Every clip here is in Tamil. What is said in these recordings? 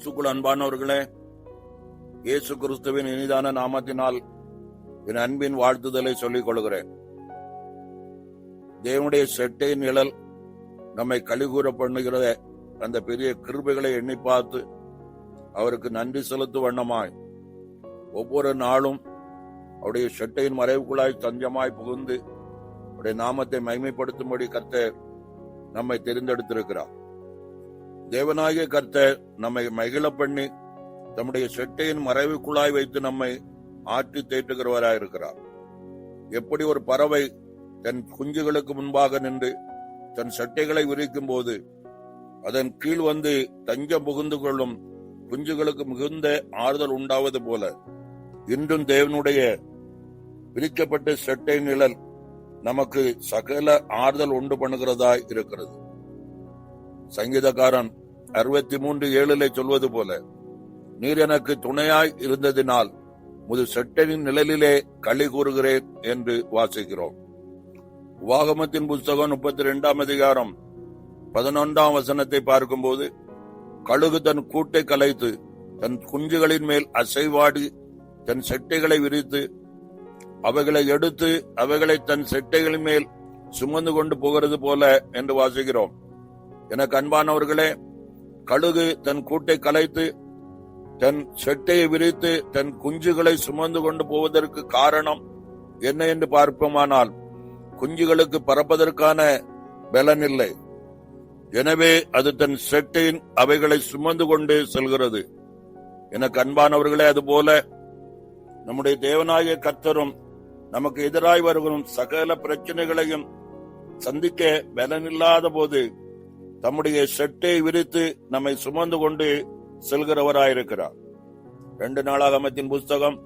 கிறிஸ்துக்குள் அன்பானவர்களே இயேசு கிறிஸ்துவின் இனிதான நாமத்தினால் என் அன்பின் வாழ்த்துதலை சொல்லிக் கொள்கிறேன். தேவனுடைய செட்டை நிழல் நம்மை கழிகூற பண்ணுகிற அந்த பெரிய கிருபைகளை எண்ணி பார்த்து அவருக்கு நன்றி செலுத்து வண்ணமாய் ஒவ்வொரு நாளும் அவருடைய செட்டையின் மறைவுக்குள்ளாய் தஞ்சமாய் புகுந்து அவருடைய நாமத்தை மைமைப்படுத்தும்படி கர்த்தர் நம்மை தெரிந்தெடுத்திருக்கிறார். தேவனாகிய கர்த்தர் நம்மை மகிழ பண்ணி தம்முடைய செட்டையின் மறைவுக்குள்ளாய் வைத்து நம்மை ஆற்றி தேற்றுகிறவராய் இருக்கிறார் எப்படி ஒரு பறவை தன் குஞ்சுகளுக்கு முன்பாக நின்று தன் சட்டைகளை விரிக்கும் போது அதன் கீழ் வந்து தஞ்சம் புகுந்து கொள்ளும் குஞ்சுகளுக்கு மிகுந்த ஆறுதல் உண்டாவது போல இன்றும் தேவனுடைய விரிக்கப்பட்ட சட்டை நிழல் நமக்கு சகல ஆறுதல் உண்டு பண்ணுகிறதாய் இருக்கிறது. சங்கீதக்காரன் அறுபத்தி மூன்று ஏழிலே சொல்வது போல நீர் எனக்கு துணையாய் இருந்ததினால் முது செட்டனின் நிழலிலே களி கூறுகிறேன் என்று வாசிக்கிறோம். வாகமத்தின் புஸ்தகம் முப்பத்தி ரெண்டாம் அதிகாரம் பதினொன்றாம் வசனத்தை பார்க்கும்போது கழுகு தன் கூட்டை கலைத்து தன் குஞ்சுகளின் மேல் அசைவாடி தன் செட்டைகளை விரித்து அவைகளை எடுத்து அவைகளை தன் செட்டைகளின் மேல் சுமந்து கொண்டு போகிறது போல என்று வாசிக்கிறோம். எனக்கு அன்பானவர்களே கழுகு தன் கூட்டை கலைத்து தன் செட்டையை விரித்து தன் குஞ்சுகளை சுமந்து கொண்டு போவதற்கு காரணம் என்ன என்று பார்ப்போமானால் குஞ்சுகளுக்கு பறப்பதற்கான பலன் இல்லை எனவே அது தன் செட்டையின் அவைகளை சுமந்து கொண்டு செல்கிறது. எனக்கு அன்பானவர்களே அதுபோல நம்முடைய தேவநாயக கத்தரும் நமக்கு எதிராய் வருகிறோம் சகல பிரச்சனைகளையும் சந்திக்க பலனில்லாத போது தம்முடைய செட்டை விரித்து நம்மை சுமந்து கொண்டு செல்கிறவராயிருக்கிறார். ரெண்டு நாளாகமத்தின் புஸ்தகம்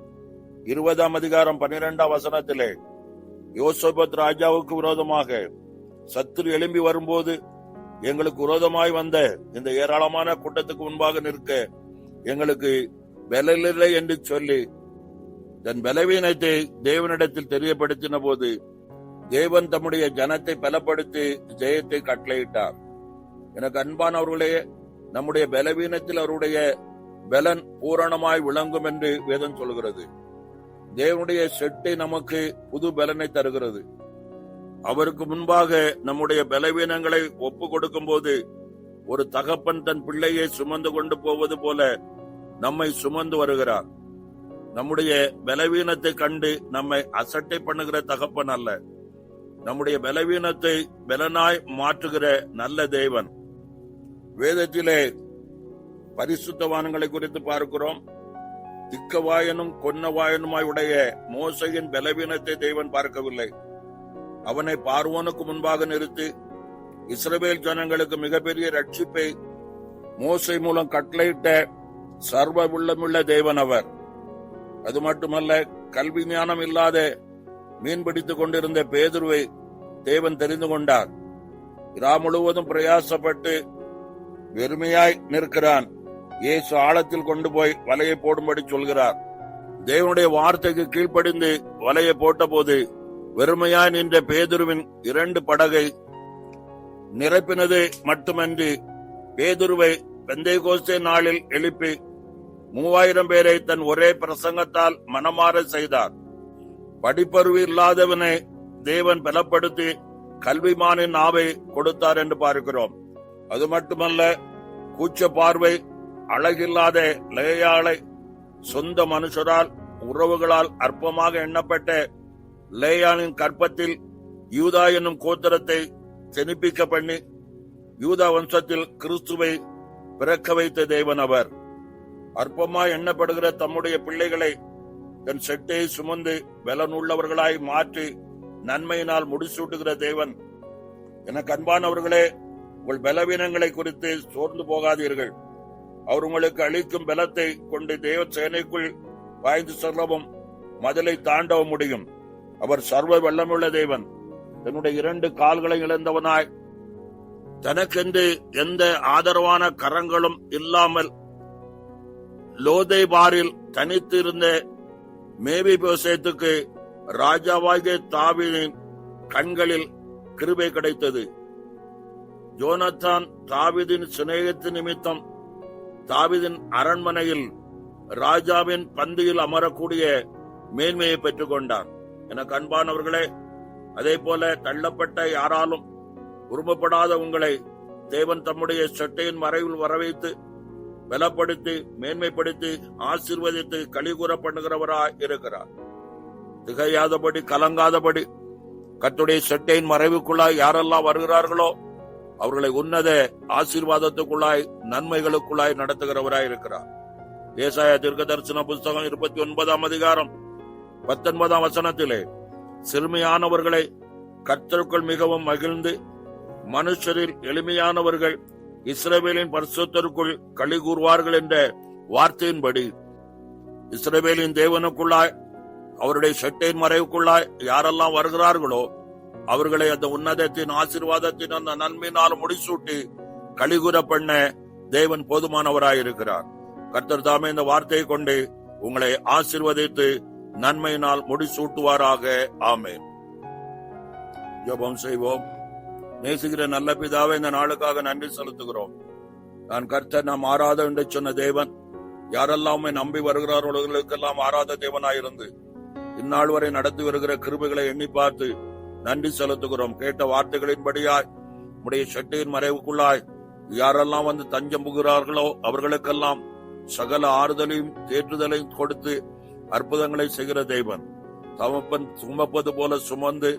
இருபதாம் அதிகாரம் பன்னிரெண்டாம் வசனத்திலே யோசபத் ராஜாவுக்கு விரோதமாக சத்துரு எழும்பி வரும்போது எங்களுக்கு விரோதமாய் வந்த இந்த ஏராளமான கூட்டத்துக்கு முன்பாக நிற்க எங்களுக்கு பலனில்லை என்று சொல்லி தன் பலவீனத்தை தேவனிடத்தில் தெரியப்படுத்தின போது தேவன் தம்முடைய ஜனத்தை பலப்படுத்தி ஜெயத்தை கட்டளையிட்டார். எனக்கு அன்பானவர்களே நம்முடைய பலவீனத்தில் அவருடைய பலன் பூரணமாய் விளங்கும் என்று வேதம் சொல்கிறது. தேவனுடைய செட்டை நமக்கு புது பலனை தருகிறது. அவருக்கு முன்பாக நம்முடைய பலவீனங்களை ஒப்பு கொடுக்கும் போது ஒரு தகப்பன் தன் பிள்ளையை சுமந்து கொண்டு போவது போல நம்மை சுமந்து வருகிறார். நம்முடைய பலவீனத்தை கண்டு நம்மை அசட்டை பண்ணுகிற தகப்பன் அல்ல. நம்முடைய பலவீனத்தை பலனாய் மாற்றுகிற நல்ல தேவன். வேதத்திலே பரிசுத்தவான்களை குறித்து பார்க்கிறோம். திக்கவாயனும் கொன்னவாயனுமாய் உடைய மோசையின் பலவீனத்தை தேவன் பார்க்கவில்லை. அவனை பார்வோனுக்கு முன்பாக நிறுத்தி இஸ்ரவேல் ஜனங்களுக்கு மிகப்பெரிய ரட்சிப்பை மோசை மூலம் கட்டளையிட்ட சர்வ உள்ளமுள்ள தேவன் அவர். அது மட்டுமல்ல கல்வி ஞானம் இல்லாத மீன் பிடித்துக் கொண்டிருந்த பேதுருவை தேவன் தெரிந்து கொண்டார். இரா முழுவதும் பிரயாசப்பட்டு வெறுமையாய் நிற்கிறான். இயேசு ஆழத்தில் கொண்டு போய் வலையை போடும்படி சொல்கிறார். தேவனுடைய வார்த்தைக்கு கீழ்ப்படிந்து வலையை போட்டபோது வெறுமையாய் நின்ற பேதுருவின் இரண்டு படகை நிரப்பினது மட்டுமன்றி பேதுருவை பெந்தைகோஸ்தே நாளில் எழுப்பி மூவாயிரம் பேரை தன் ஒரே பிரசங்கத்தால் மனமாற செய்தார். படிப்பறிவு இல்லாதவனை தேவன் பலப்படுத்தி கல்விமானின் நாவை கொடுத்தார் என்று பார்க்கிறோம். அது மட்டுமல்ல கூச்ச பார்வை அழகில்லாத லேயாளை சொந்த மனுஷரால் உறவுகளால் அற்பமாக எண்ணப்பட்ட லேயானின் கற்பத்தில் யூதா என்னும் கோத்திரத்தை செனிப்பிக்க பண்ணி யூதா வம்சத்தில் கிறிஸ்துவை பிறக்க வைத்த தேவன் அவர். அற்பமாய் எண்ணப்படுகிற தம்முடைய பிள்ளைகளை தன் செட்டையை சுமந்து பலனுள்ளவர்களாய் மாற்றி நன்மையினால் முடிசூட்டுகிற தேவன். எனக்கு அன்பானவர்களே உங்கள் பலவீனங்களை குறித்து சோர்ந்து போகாதீர்கள். அவர் உங்களுக்கு அளிக்கும் பலத்தை கொண்டு தேவ சேனைக்குள் பாய்ந்து செல்லவும் மதிலை தாண்டவும் முடியும். அவர் சர்வ வல்லமுள்ள தேவன். தன்னுடைய இரண்டு கால்களை இழந்தவனாய். தனக்கென்று எந்த ஆதரவான கரங்களும் இல்லாமல் லோதை பாரில் தனித்து இருந்த மேவி விவசாயத்துக்கு ராஜாவாகிய தாவினின் கண்களில் கிருபை கிடைத்தது. ஜோனத்தான் தாவிதின் சிநேகத்து நிமித்தம் தாவிதின் அரண்மனையில் ராஜாவின் பந்தியில் அமரக்கூடிய மேன்மையை பெற்றுக் கொண்டார் என கண்பானவர்களே அதே போல தள்ளப்பட்ட யாராலும் உருவப்படாத உங்களை தேவன் தம்முடைய சட்டையின் மறைவில் வரவைத்து பலப்படுத்தி மேன்மைப்படுத்தி ஆசீர்வதித்து கழிகூற பண்ணுகிறவராய் இருக்கிறார். திகையாதபடி கலங்காதபடி கத்துடைய சட்டையின் மறைவுக்குள்ளாய் யாரெல்லாம் வருகிறார்களோ அவர்களை உன்னத ஆசீர்வாதத்துக்குள்ளாய் நன்மைகளுக்குள்ளாய் நடத்துகிறவராய் இருக்கிறார். ஏசாய தீர்க்க தரிசன புஸ்தகம் இருபத்தி ஒன்பதாம் அதிகாரம் பத்தொன்பதாம் வசனத்திலே சிறுமையானவர்களை கர்த்தருக்குள் மிகவும் மகிழ்ந்து மனுஷரில் எளிமையானவர்கள் இஸ்ரேவேலின் பரிசுத்தருக்குள் களி கூறுவார்கள் என்ற வார்த்தையின்படி இஸ்ரேவேலின் தேவனுக்குள்ளாய் அவருடைய செட்டையின் மறைவுக்குள்ளாய் யாரெல்லாம் வருகிறார்களோ அவர்களை அந்த உன்னதத்தின் ஆசீர்வாதத்தின் அந்த நன்மையினால் முடிசூட்டி கழிகுற பண்ண தேவன் போதுமானவராய் இருக்கிறார் கர்த்தர் தாமே இந்த வார்த்தையை கொண்டு உங்களை ஆசிர்வதித்து நன்மையினால் முடிசூட்டுவாராக. ஆமென். ஜெபம் செய்வோம். நேசுகிற நல்ல பிதாவை இந்த நாளுக்காக நன்றி செலுத்துகிறோம். நான் கர்த்தர் நாம் ஆராத என்று சொன்ன தேவன் யாரெல்லாம் நம்பி வருகிறார்களுக்கெல்லாம் ஆராத தேவனாயிருந்து இந்நாள் வரை நடத்தி வருகிற கிருபைகளை எண்ணி பார்த்து நன்றி செலுத்துகிறோம். கேட்ட வார்த்தைகளின்படியாய் உடைய சட்டையின் மறைவுக்குள்ளாய் யாரெல்லாம் வந்து தஞ்சம் புகிறார்களோ அவர்களுக்கெல்லாம் சகல ஆறுதலையும் தேற்றுதலையும் கொடுத்து அற்புதங்களை செய்கிற தெய்வன் தமப்பன் சுமப்பது போல சுமந்து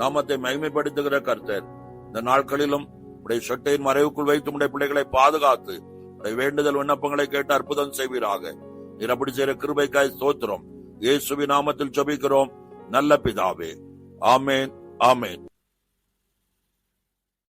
நாமத்தை மகிமைப்படுத்துகிற கர்த்தர். இந்த நாட்களிலும் உடைய சொட்டையின் மறைவுக்குள் வைத்து உடைய பிள்ளைகளை பாதுகாத்து உடைய வேண்டுதல் விண்ணப்பங்களை கேட்டு அற்புதம் செய்வீராக. நீர் அப்படி செய்கிற கிருபைக்காய் ஸ்தோத்திரம். இயேசுவி நாமத்தில் சொபிக்கிறோம் நல்ல பிதாவே. ஆமேன். ஆமேன்